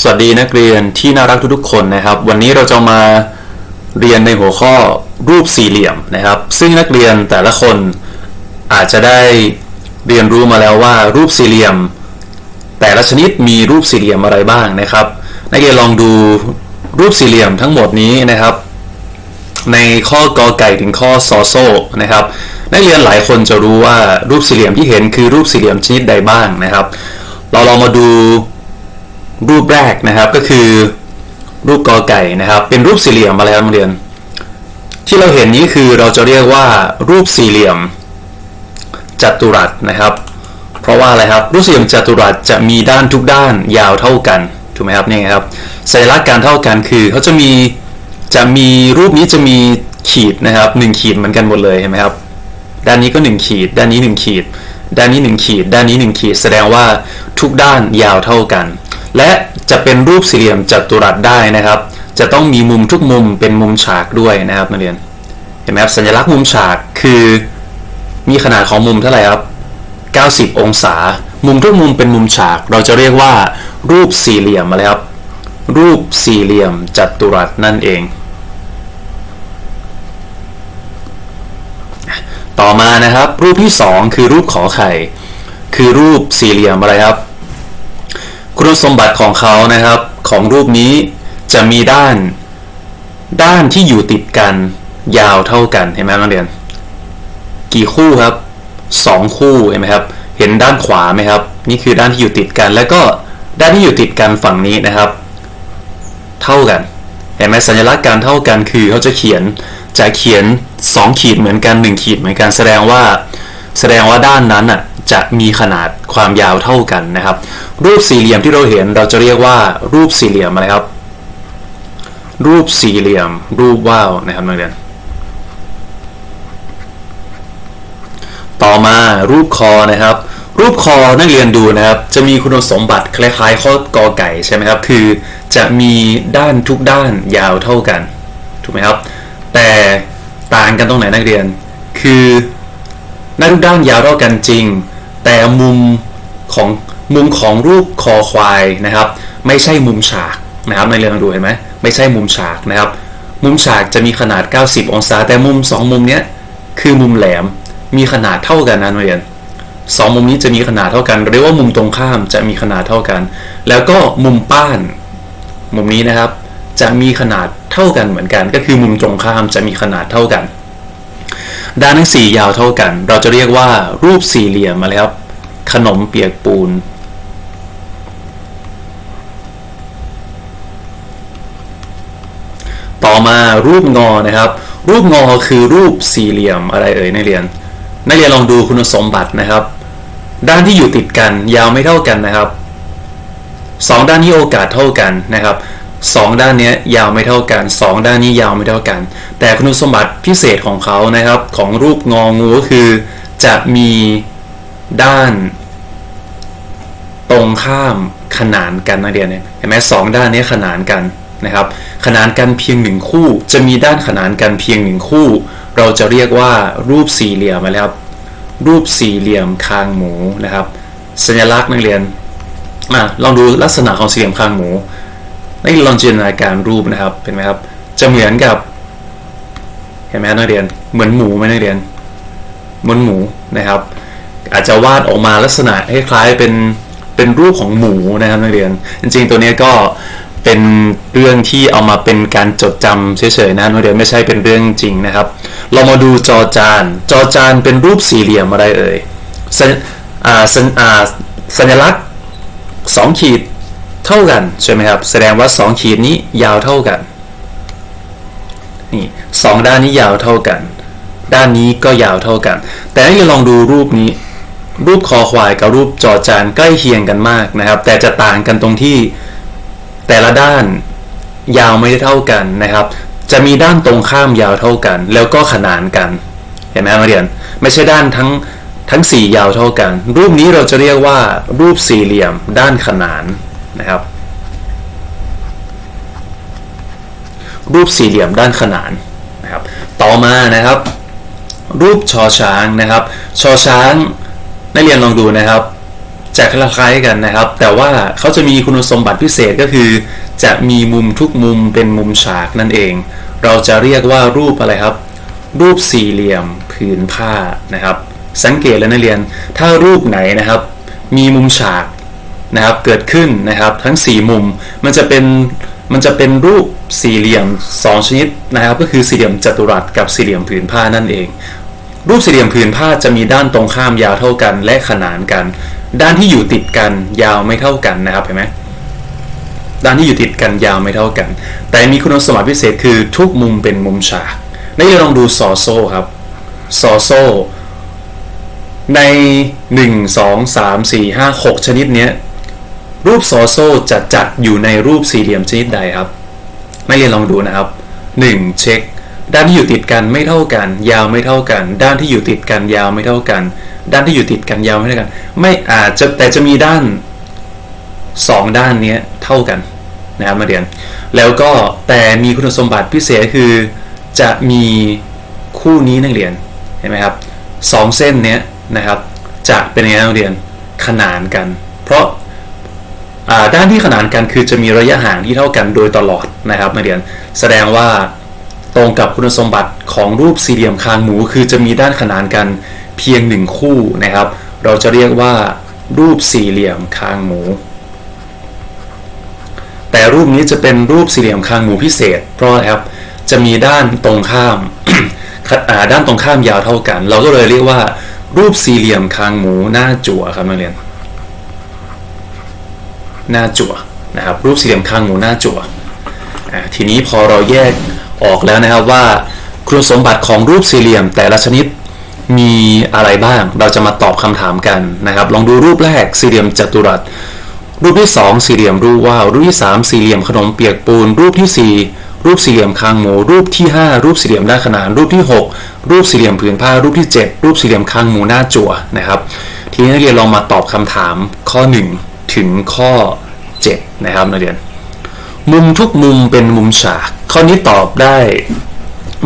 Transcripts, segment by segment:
สวัสดีนักเรียนที่น่ารักทุกๆคนนะครับ วันนี้เราจะมาเรียนในหัวข้อรูปสี่เหลี่ยมนะครับ ซึ่งนักเรียนแต่ละคนอาจจะได้เรียนรู้มาแล้วว่ารูปสี่เหลี่ยม แต่ละชนิดมีรูปสี่เหลี่ยมอะไรบ้างนะครับ นักเรียนลองดูรูปสี่เหลี่ยมทั้งหมดนี้นะครับ ในข้อกอไก่ถึงข้อซอโซนะครับ นักเรียนหลายคนจะรู้ว่ารูปสี่เหลี่ยมที่เห็นคือรูปสี่เหลี่ยมชนิดใดบ้างนะครับ เราลองมาดู รูปแรกนะครับก็คือรูปกอไก่นะครับ เป็นรูปสี่เหลี่ยมอะไรครับนักเรียน ที่เราเห็นนี้คือเราจะเรียกว่ารูปสี่เหลี่ยมจัตุรัสนะครับ เพราะว่าอะไรครับรูปสี่เหลี่ยมจัตุรัสจะมีด้านทุกด้านยาวเท่ากันถูกไหมครับนี่ครับสัญลักษณ์การเท่ากันคือเขาจะมีจะมีรูปนี้จะมีขีดนะครับหนึ่งขีดเหมือนกันหมดเลยเห็นไหมครับด้านนี้ก็ 1 ขีด ด้านนี้ 1 ขีด ด้านนี้ 1 ขีด ด้านนี้ 1 ขีด แสดงว่าทุกด้านยาวเท่ากัน และจะเป็นรูปสี่เหลี่ยมจัตุรัสได้นะครับ จะต้องมีมุมทุกมุมเป็นมุมฉากด้วยนะครับนักเรียนเห็นไหมครับสัญลักษณ์มุมฉากคือมีขนาดของมุมเท่าไหร่ครับ 90 องศา มุมทุกมุมเป็นมุมฉาก เราจะเรียกว่า รูปสี่เหลี่ยมอะไรครับ รูปสี่เหลี่ยมจัตุรัสนั่นเอง ต่อมานะครับ รูปที่ 2 คือรูปขอไข่ คือรูปสี่เหลี่ยมอะไรครับ คุณสมบัติของเขานะครับ ของรูปนี้จะมีด้าน ด้านที่อยู่ติดกันยาวเท่ากันเห็นไหมนักเรียน กี่คู่ครับ2คู่เห็นไหมครับ เห็นด้านขวาไหมครับ นี่คือด้านที่อยู่ติดกัน แล้วก็ด้านที่อยู่ติดกันฝั่งนี้นะครับ เท่ากัน เห็นไหมสัญลักษณ์การเท่ากันคือเขาจะเขียนจะเขียน 2 ขีดเหมือนกัน 1 ขีดเหมือนกันแสดงว่า แสดงว่าด้านนั้นอะจะมีขนาดความยาวเท่ากันนะครับ รูปสี่เหลี่ยมที่เราเห็นเราจะเรียกว่ารูปสี่เหลี่ยมอะไรครับ รูปสี่เหลี่ยม รูปว่าวนะครับนักเรียน ต่อมารูปคอนะครับ รูปคอนักเรียนดูนะครับ จะมีคุณสมบัติคล้ายๆข้อกอไก่ใช่ไหมครับ คือจะมีด้านทุกด้านยาวเท่ากัน ถูกไหมครับ แต่ต่างกันตรงไหนนักเรียน คือ ด้านทุกด้านยาวเท่ากันจริง แต่มุมของมุมของรูปคอควายนะครับ ไม่ใช่มุมฉากนะครับในเรียนลองดูเห็นไหมไม่ใช่มุมฉากนะครับ มุมฉากจะมีขนาด 90 องศา แต่มุม 2 มุมเนี้ยคือมุมแหลมมีขนาดเท่ากันนะนักเรียนสองมุมนี้จะมีขนาดเท่ากันเรียกว่ามุมตรงข้ามจะมีขนาดเท่ากัน แล้วก็มุมป้าน มุมนี้นะครับ จะมีขนาดเท่ากันเหมือนกัน ก็คือมุมตรงข้ามจะมีขนาดเท่ากัน ด้านทั้งสี่ยาวเท่ากัน เราจะเรียกว่ารูปสี่เหลี่ยมมาแล้วครับขนมเปียกปูน ต่อมารูปงอนะครับ รูปงอคือรูปสี่เหลี่ยมอะไรเอ่ยนักเรียนนักเรียนลองดูคุณสมบัตินะครับ ด้านที่อยู่ติดกันยาวไม่เท่ากันนะครับสองด้านนี้โอกาสเท่ากันนะครับ สองด้านนี้ยาวไม่เท่ากันสองด้านนี้ยาวไม่เท่ากัน แต่คุณสมบัติพิเศษของเขานะครับ ของรูปงองูก็คือ จะมีด้าน ตรงข้ามขนานกันนักเรียนเนี่ยเห็นไหมสองด้านนี้ขนานกันนะครับ ขนานกันเพียงหนึ่งคู่ จะมีด้านขนานกันเพียงหนึ่งคู่ เราจะเรียกว่ารูปสี่เหลี่ยมมาแล้วครับ รูปสี่เหลี่ยมคางหมูนะครับ สัญลักษณ์นักเรียนอะลองดูลักษณะของสี่เหลี่ยมคางหมู นักเรียนลองจินตนาการรูปนะครับเป็นไหมครับ จะเหมือนกับเห็นไหมนักเรียนเหมือนหมูไหมนักเรียนเหมือนหมูนะครับ อาจจะวาดออกมาลักษณะคล้ายๆเป็นเป็นรูปของหมูนะครับนักเรียน จริงๆตัวนี้ก็เป็นเรื่องที่เอามาเป็นการจดจำเฉยๆนะนักเรียนไม่ใช่เป็นเรื่องจริงนะครับ เรามาดูจอจาน จอจานเป็นรูปสี่เหลี่ยมอะไรเอ่ยสัญลักษณ์สองขีด เท่ากันใช่ไหมครับ แสดงว่าสองขีดนี้ยาวเท่ากัน นี่สองด้านนี้ยาวเท่ากัน ด้านนี้ก็ยาวเท่ากัน แต่ให้เราลองดูรูปนี้ รูปคอควายกับรูปจอจานใกล้เคียงกันมากนะครับ แต่จะต่างกันตรงที่แต่ละด้านยาวไม่ได้เท่ากันนะครับ จะมีด้านตรงข้ามยาวเท่ากัน แล้วก็ขนานกัน เห็นไหมมาเรียน ไม่ใช่ด้านทั้งทั้งสี่ยาวเท่ากัน รูปนี้เราจะเรียกว่ารูปสี่เหลี่ยม ด้านขนาน นะครับ รูปสี่เหลี่ยมด้านขนานนะครับ ต่อมานะครับ รูปชอช้างนะครับ ชอช้างนักเรียนลองดูนะครับจะคล้ายๆกันนะครับ แต่ว่าเขาจะมีคุณสมบัติพิเศษก็คือ จะมีมุมทุกมุมเป็นมุมฉากนั่นเอง เราจะเรียกว่ารูปอะไรครับ รูปสี่เหลี่ยมผืนผ้านะครับ สังเกตเลยนักเรียน ถ้ารูปไหนนะครับ มีมุมฉาก นะครับเกิดขึ้นนะครับทั้ง 4 มุมมันจะเป็นมันจะเป็นรูปสี่เหลี่ยม 2 ชนิดนะครับก็คือสี่เหลี่ยมจัตุรัสกับสี่เหลี่ยมผืนผ้านั่นเอง รูปสี่เหลี่ยมผืนผ้าจะมีด้านตรงข้ามยาวเท่ากัน และขนานกัน ด้านที่อยู่ติดกันยาวไม่เท่ากันนะครับเห็นไหมด้านที่อยู่ติดกันยาวไม่เท่ากัน แต่มีคุณสมบัติพิเศษคือทุกมุมเป็นมุมฉากนักเรียนลองดูซอโซ่ครับซอโซ่ใน 1 2 3 4 5 6 ชนิดเนี้ย รูปซอโซ่จะจัดอยู่ในรูปสี่เหลี่ยมชนิดใดครับนักเรียนลองดูนะครับ 1. เช็ค ด้านที่อยู่ติดกันไม่เท่ากัน ยาวไม่เท่ากัน ด้านที่อยู่ติดกันยาวไม่เท่ากัน ด้านที่อยู่ติดกันยาวไม่เท่ากัน ไม่อาจจะแต่จะมีด้าน 2 ด้านนี้เท่ากันนะครับมาเรียน แล้วก็แต่มีคุณสมบัติพิเศษคือ จะมีคู่นี้นักเรียนเห็นไหมครับสองเส้นนี้นะครับจะเป็นยังไงนักเรียนขนานกัน เพราะ ด้านที่ขนานกันคือจะมีระยะห่างที่เท่ากันโดยตลอดนะครับนักเรียนแสดงว่าตรงกับคุณสมบัติของรูปสี่เหลี่ยมคางหมู คือจะมีด้านขนานกันเพียงหนึ่งคู่นะครับ เราจะเรียกว่ารูปสี่เหลี่ยมคางหมู แต่รูปนี้จะเป็นรูปสี่เหลี่ยมคางหมูพิเศษ เพราะครับจะมีด้านตรงข้ามด้านตรงข้ามยาวเท่ากัน เราก็เลยเรียกว่า รูปสี่เหลี่ยมคางหมูหน้าจั่วครับนักเรียน หน้าจั่วนะครับรูปสี่เหลี่ยมคางหมูหน้าจั่วทีนี้พอเราแยกออกแล้วนะครับว่าคุณสมบัติของรูปสี่เหลี่ยมแต่ละชนิดมีอะไรบ้าง เราจะมาตอบคำถามกันนะครับ ลองดูรูปแรกสี่เหลี่ยมจัตุรัส รูปที่ 2 สี่เหลี่ยมรูปว่าวรูปที่ 3 สี่เหลี่ยมขนมเปียกปูน รูปที่ 4 รูปสี่เหลี่ยมคางหมู รูปที่ 5 รูปสี่เหลี่ยมด้านขนาน รูปที่ 6 รูปสี่เหลี่ยมผืนผ้า รูปที่ 7 รูปสี่เหลี่ยมคางหมูหน้าจั่วนะครับ ทีนี้นักเรียนลองมาตอบคำถามข้อ 1 ถึงข้อ 7 นะครับนักเรียน มุมทุกมุมเป็นมุมฉาก ข้อนี้ตอบได้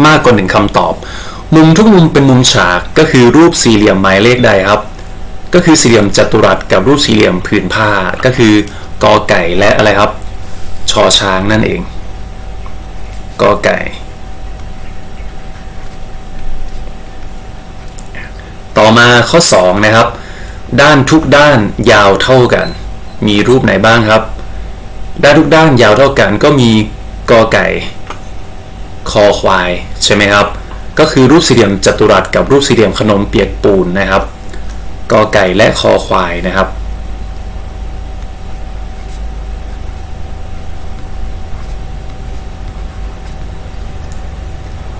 มากกว่าหนึ่งคำตอบ มุมทุกมุมเป็นมุมฉากก็คือรูปสี่เหลี่ยมหมายเลขใดครับ ก็คือสี่เหลี่ยมจัตุรัสกับรูปสี่เหลี่ยมผืนผ้าก็คือกอไก่และอะไรครับชอช้างนั่นเองกอไก่ ต่อมาข้อ 2 นะครับ ด้านทุกด้านยาวเท่ากัน มีรูปไหนบ้างครับ ด้านทุกด้านยาวเท่ากันก็มีกอไก่ คอควาย ใช่ไหมครับ ก็คือรูปสี่เหลี่ยมจัตุรัสกับรูปสี่เหลี่ยมขนมเปียกปูนนะครับกอไก่และคอควายนะครับ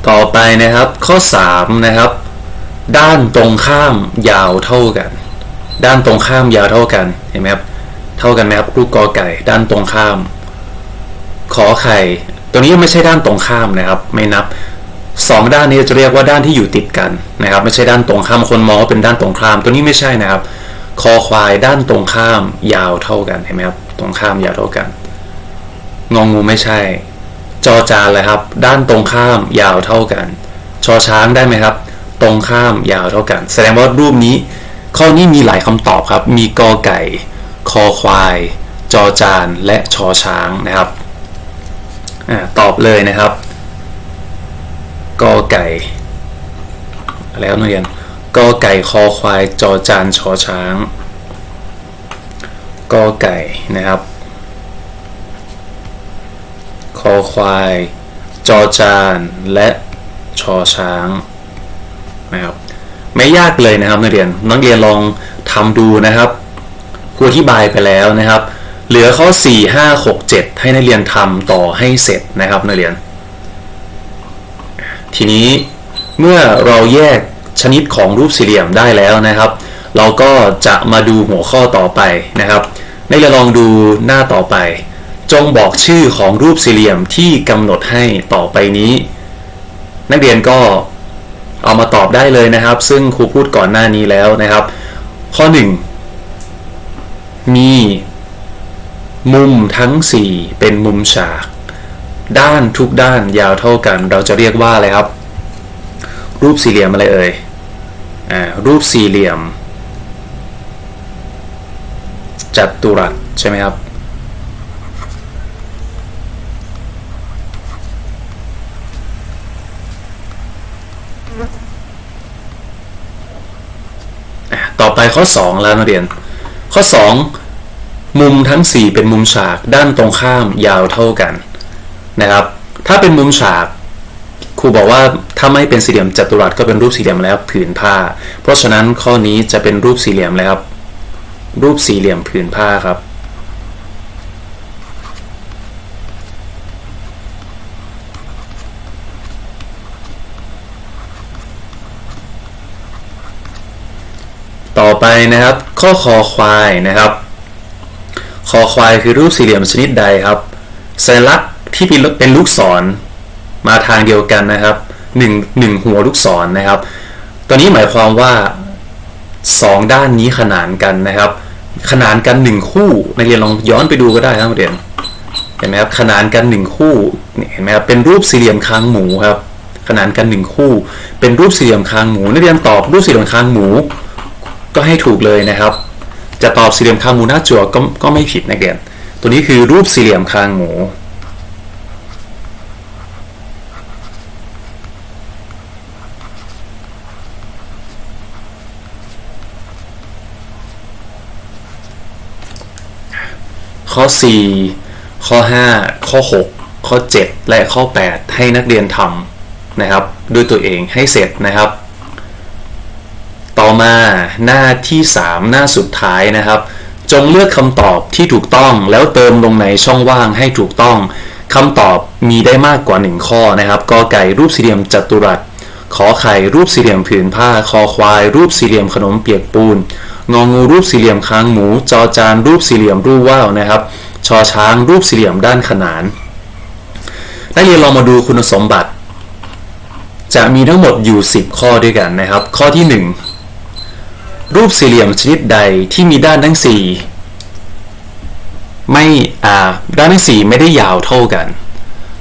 ต่อไปนะครับข้อ 3 นะครับ ด้านตรงข้ามยาวเท่ากัน ด้านตรงข้ามยาวเท่ากันเห็นไหมครับ เท่ากันไหมครับรูปกอไก่ด้านตรงข้าม ขอไข่ ตัวนี้ไม่ใช่ด้านตรงข้ามนะครับ ไม่นับสองด้านนี้จะเรียกว่าด้านที่อยู่ติดกันนะครับ ไม่ใช่ด้านตรงข้ามคนมองว่าเป็นด้านตรงข้าม ตัวนี้ไม่ใช่นะครับ คอควายด้านตรงข้ามยาวเท่ากันเห็นไหมครับตรงข้ามยาวเท่ากันงองูไม่ใช่ จอจานเลยครับ ด้านตรงข้ามยาวเท่ากัน ชอช้างได้ไหมครับ ตรงข้ามยาวเท่ากัน แสดงว่ารูปนี้ ข้อนี้มีหลายคำตอบครับ มีกอไก่ คอควาย จอจานและชอช้างนะครับอตอบเลยนะครับกอไก่แล้วนักเรียนกอไก่คอควายจอจานชอช้างกอไก่นะครับคอควาย จอจาน และชอช้างนะครับไม่ยากเลยนะครับนักเรียนนักเรียนลองทำดูนะครับ ครูอธิบายไปแล้วนะครับ เหลือข้อ 4 5 6 7 ให้นักเรียนทำต่อให้เสร็จนะครับนักเรียน ทีนี้เมื่อเราแยกชนิดของรูปสี่เหลี่ยมได้แล้วนะครับ เราก็จะมาดูหัวข้อต่อไปนะครับนักเรียนลองดูหน้าต่อไป จงบอกชื่อของรูปสี่เหลี่ยมที่กำหนดให้ต่อไปนี้ นักเรียนก็เอามาตอบได้เลยนะครับ ซึ่งครูพูดก่อนหน้านี้แล้วนะครับ ข้อ 1 มีมุมทั้ง 4 เป็นมุมฉาก ด้านทุกด้านยาวเท่ากัน เราจะเรียกว่าอะไรครับ รูปสี่เหลี่ยมอะไรเอ่ยอ่ารูปสี่เหลี่ยม จัตุรัสใช่ไหมครับต่อไปข้อ 2 แล้วนักเรียน ข้อ 2 มุมทั้ง 4 เป็นมุมฉากด้านตรงข้ามยาวเท่ากันนะครับ ถ้าเป็นมุมฉากครูบอกว่าถ้าไม่เป็นสี่เหลี่ยมจัตุรัสก็เป็นรูปสี่เหลี่ยมแล้วผืนผ้า เพราะฉะนั้นข้อนี้จะเป็นรูปสี่เหลี่ยมแล้วครับรูปสี่เหลี่ยมผืนผ้าครับ ต่อไปนะครับ ข้อคอควายนะครับ คอควายคือรูปสี่เหลี่ยมชนิดใดครับสัญลักษณ์ที่เป็นลูกศรมาทางเดียวกันนะครับหนึ่งหนึ่งหัวลูกศรนะครับ ตัวนี้หมายความว่าสองด้านนี้ขนานกันนะครับ ขนานกันหนึ่งคู่นักเรียนลองย้อนไปดูก็ได้ครับนักเรียนเห็นไหมครับขนานกันหนึ่งคู่เห็นไหมครับเป็นรูปสี่เหลี่ยมคางหมูครับ ขนานกันหนึ่งคู่ เป็นรูปสี่เหลี่ยมคางหมูนักเรียนตอบรูปสี่เหลี่ยมคางหมู ก็ให้ถูกเลยนะครับ จะตอบสี่เหลี่ยมคางหมูหน้าจั่วก็ก็ไม่ผิดนะเรียนตัวนี้คือรูปสี่เหลี่ยมคางหมูข้อ 4 ข้อ 5 ข้อ 6 ข้อ 7 และข้อ 8 ให้นักเรียนทำนะครับ ด้วยตัวเองให้เสร็จนะครับ ต่อมาหน้าที่ 3 หน้าสุดท้ายนะครับ จงเลือกคำตอบที่ถูกต้องแล้วเติมลงในช่องว่างให้ถูกต้องคำตอบมีได้มากกว่า 1 ข้อนะครับกอไก่รูปสี่เหลี่ยมจัตุรัสขอไข่รูปสี่เหลี่ยมผืนผ้า คอควาย รูปสี่เหลี่ยมขนมเปียกปูน งองูรูปสี่เหลี่ยมค้างหมู จอจานรูปสี่เหลี่ยมรูปว่าวนะครับ ชอช้างรูปสี่เหลี่ยมด้านขนาน นักเรียนลองมาดูคุณสมบัติ จะมีทั้งหมดอยู่ 10 ข้อด้วยกันนะครับ ข้อที่ 1 รูปสี่เหลี่ยมชนิดใดที่มีด้านทั้ง4ไม่อ่าด้านทั้ง4ไม่ได้ยาวเท่ากัน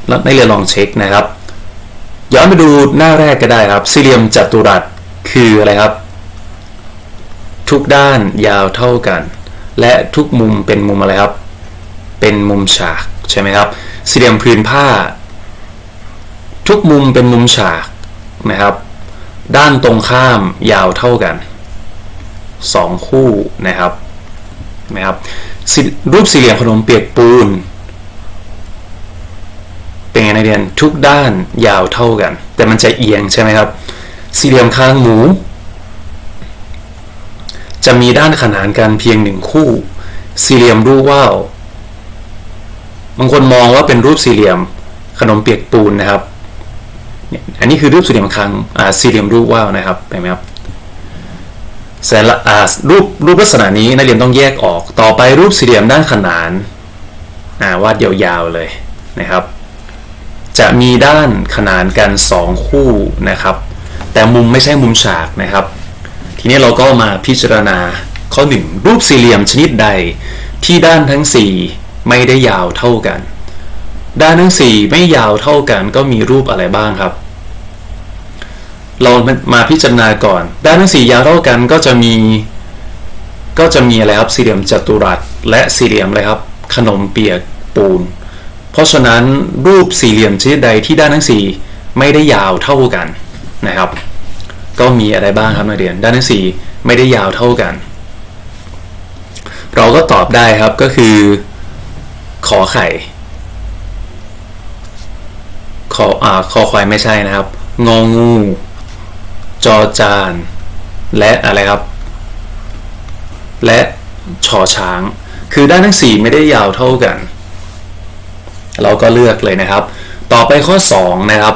แล้วนักเรียนลองเช็คนะครับ ย้อนไปดูหน้าแรกก็ได้ครับ สี่เหลี่ยมจัตุรัสคืออะไรครับ ทุกด้านยาวเท่ากัน และทุกมุมเป็นมุมอะไรครับ เป็นมุมฉากใช่ไหมครับ สี่เหลี่ยมผืนผ้า ทุกมุมเป็นมุมฉากนะครับ ด้านตรงข้ามยาวเท่ากัน สองคู่นะครับนะครับรูปสี่เหลี่ยมขนมเปียกปูน เป็นไงนักเรียนทุกด้านยาวเท่ากัน แต่มันจะเอียงใช่ไหมครับ สี่เหลี่ยมคางหมู จะมีด้านขนานกันเพียงหนึ่งคู่ สี่เหลี่ยมรูปว่าวบางคนมองว่าเป็นรูปสี่เหลี่ยมขนมเปียกปูนนะครับอันนี้คือรูปสี่เหลี่ยมคางสี่เหลี่ยมรูปว่าวนะครับเห็นไหมครับ สนละอ่ารูปรูปลักษณะนี้นักเรียนต้องแยกออกต่อไปรูปสี่เหลี่ยมด้านขนานาวาดยาวๆเลยนะครับ จะมีด้านขนานกัน 2 คู่นะครับ แต่มุมไม่ใช่มุมฉากนะครับ ทีนี้เราก็มาพิจารณาข้อ 1 รูปสี่เหลี่ยมชนิดใดที่ด้านทั้ง 4 ไม่ได้ยาวเท่ากัน ด้านทั้ง 4 ไม่ยาวเท่ากันก็มีรูปอะไรบ้างครับ เรามาพิจารณาก่อน ด้านทั้ง4ยาวเท่ากันก็จะมี ก็จะมีอะไรครับสี่เหลี่ยมจัตุรัส และสี่เหลี่ยมอะไรครับ ขนมเปียกปูน เพราะฉะนั้นรูปสี่เหลี่ยมชนิดใดที่ด้านทั้ง4ไม่ได้ยาวเท่ากันนะครับ ก็มีอะไรบ้างครับนักเรียน ด้านทั้ง4ไม่ได้ยาวเท่ากัน เราก็ตอบได้ครับก็คือ ขอไข่ ขออ่าคอควายไม่ใช่นะครับ งองู จอจาน และอะไรครับ และชอช้าง คือด้านทั้ง 4 ไม่ได้ยาวเท่ากัน เราก็เลือกเลยนะครับ ต่อไปข้อ 2 นะครับ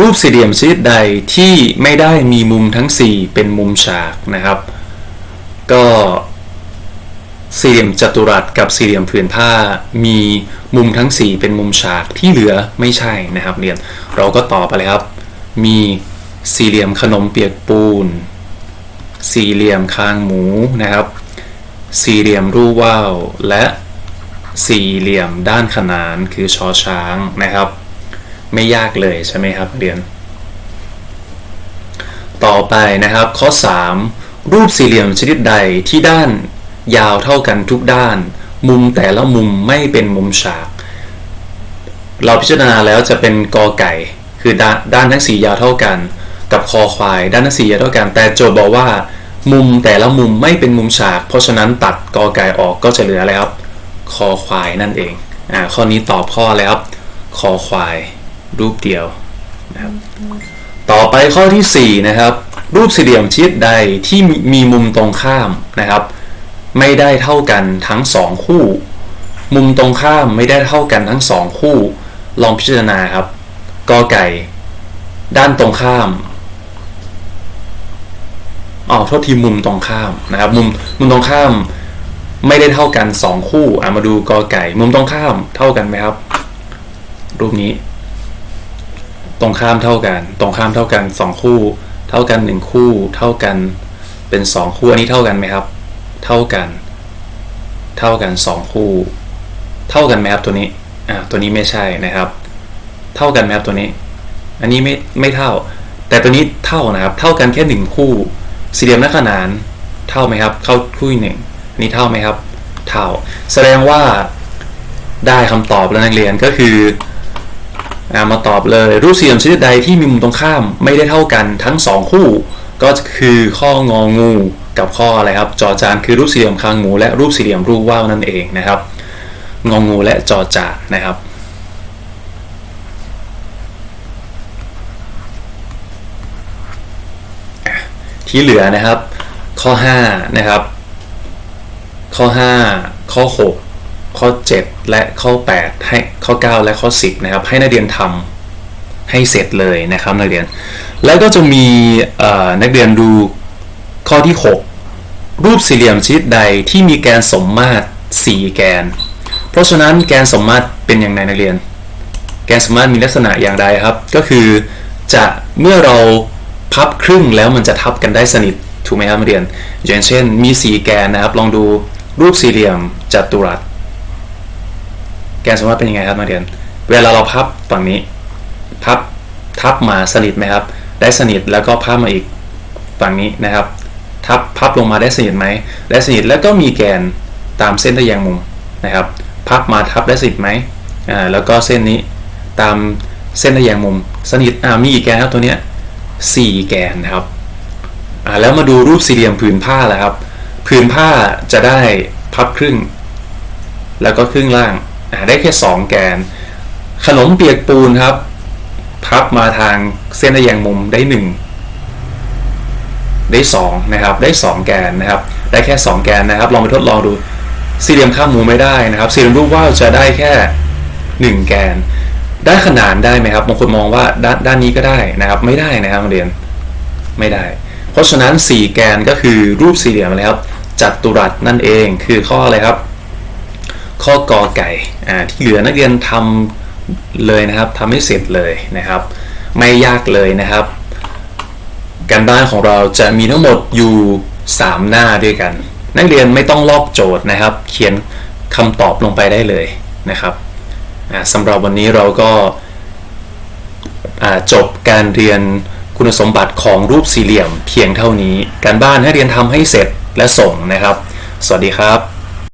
รูปสี่เหลี่ยมชนิดใดที่ไม่ได้มีมุมทั้ง 4 เป็นมุมฉากนะครับ ก็ สี่เหลี่ยมจัตุรัสกับสี่เหลี่ยมผืนผ้า มีมุมทั้ง 4 เป็นมุมฉากที่เหลือไม่ใช่นะครับเรียนเราก็ตอบไปเลยครับ มีสี่เหลี่ยมขนมเปียกปูน สี่เหลี่ยมคางหมูนะครับ สี่เหลี่ยมรูปว่าวและสี่เหลี่ยมด้านขนานคือชอช้างนะครับ ไม่ยากเลยใช่ไหมครับเรียน ต่อต่อไปนะครับข้อ 3 รูปสี่เหลี่ยมชนิดใดที่ด้าน ยาวเท่ากันทุกด้าน มุมแต่ละมุมไม่เป็นมุมฉาก เราพิจารณาแล้วจะเป็นกอไก่ คือด้านด้านทั้งสียาวเท่ากัน กับคอควาย ด้านทั้งสียาวเท่ากัน แต่โจทย์บอกว่า มุมแต่ละมุมไม่เป็นมุมฉาก เพราะฉะนั้นตัดกอไก่ออกก็จะเหลืออะไรครับคอควายนั่นเองอ่าข้อนี้ตอบข้อแล้วครับคอควาย รูปเดียวนะครับต่อไปข้อทีสี่4 นะครับ รูปสี่เหลี่ยมชิดใดที่มีมุมตรงข้ามนะครับ ไม่ได้เท่ากันทั้งสองคู่ มุมตรงข้ามไม่ได้เท่ากันทั้งสองคู่ ลองพิจารณาครับกอไก่ ด้านตรงข้ามอ๋อโทษทีมุมตรงข้ามนะครับ มุมมุมตรงข้ามไม่ได้เท่ากันสองคู่อะมาดูกอไก่ มุมตรงข้ามเท่ากันไหมครับ รูปนี้ ตรงข้ามเท่ากัน ตรงข้ามเท่ากันสองคู่ เท่ากันหนึ่งคู่ เท่ากันเป็นสองคู่อันนี้เท่ากันไหมครับ เท่ากัน เท่ากันสองคู่ เท่ากันไหมครับตัวนี้อ่าตัวนี้ไม่ใช่นะครับ เท่ากันไหมครับตัวนี้ อันนี้ไม่ไม่เท่า แต่ตัวนี้เท่านะครับ เท่ากันแค่หนึ่งคู่ สี่เหลี่ยมหน้าขนานเท่าไหมครับ เข้าคู่หนึ่งอันนี้เท่าไหมครับ เท่า แสดงว่าได้คำตอบแล้วนักเรียนก็คืออามาตอบเลยรูปสี่เหลี่ยมชนิดใดที่มีมุมตรงข้ามไม่ได้เท่ากันทั้งสองคู่ ก็คือข้ององูกับข้ออะไรครับจอจานคือรูปสี่เหลี่ยมคางหมูและรูปสี่เหลี่ยมรูปว่าวนั่นเองนะครับ งองูและจอจานนะครับที่เหลือนะครับ ข้อ5นะครับ ข้อ 5 ข้อ 6 ข้อ 7 และข้อ 8 ให้ข้อ 9 และข้อ 10 นะครับ ให้นักเรียนทำให้เสร็จเลยนะครับนักเรียน แล้วก็จะมีนักเรียนดูข้อที่ 6 รูปสี่เหลี่ยมชนิดใดที่มีแกนสมมาตร 4 แกน เพราะฉะนั้นแกนสมมาตรเป็นอย่างไรนักเรียน แกนสมมาตรมีลักษณะอย่างไรครับ ก็คือจะเมื่อเราพับครึ่งแล้วมันจะทับกันได้สนิทถูกไหมครับนักเรียน อย่างเช่นมี 4 แกนนะครับ ลองดูรูปสี่เหลี่ยมจัตุรัส แกนสมมาตรเป็นยังไงครับนักเรียน เวลาเราพับฝั่งนี้ พับทับมาสนิทไหมครับ ได้สนิทแล้วก็พับมาอีกฝั่งนี้นะครับ ทับพับลงมาได้สนิทไหมได้สนิทแล้วก็มีแกนตามเส้นทะแยงมุมนะครับ พับมาทับได้สนิทไหมอ่าแล้วก็เส้นนี้ตามเส้นทะแยงมุม สนิทอ่ามีกี่แกนครับตัวเนี้ยสี่แกนนะครับอ่าแล้วมาดูรูปสี่เหลี่ยมผืนผ้าแล้วครับผืนผ้าจะได้พับครึ่ง แล้วก็ครึ่งล่างอ่าได้แค่ 2 แกน ขนมเปียกปูนครับ พับมาทางเส้นทะแยงมุมได้ 1 ได้ 2 นะครับ ได้ 2 แกนนะครับ ได้แค่ 2 แกนนะครับ ลองไปทดลองดูสี่เหลี่ยมข้างหมูไม่ได้นะครับ สี่เหลี่ยมรูปว่าวจะได้แค่ 1 แกนได้ขนานได้ไหมครับบางคนมองว่าด้านด้านนี้ก็ได้นะครับ ไม่ได้นะครับนักเรียนไม่ได้ เพราะฉะนั้น 4 แกนก็คือรูปสี่เหลี่ยมอะไรครับจัตุรัสนั่นเองคือข้ออะไรครับ ข้อกอไก่ที่เหลือนักเรียนทำ เลยนะครับทำให้เสร็จเลยนะครับ ไม่ยากเลยนะครับ การบ้านของเราจะมีทั้งหมดอยู่ 3 หน้าด้วยกัน นักเรียนไม่ต้องลอกโจทย์นะครับ เขียนคำตอบลงไปได้เลยนะครับสำหรับวันนี้เราก็จบการเรียนคุณสมบัติของรูปสี่เหลี่ยมเพียงเท่านี้ การบ้านให้เรียนทำให้เสร็จและส่งนะครับ สวัสดีครับ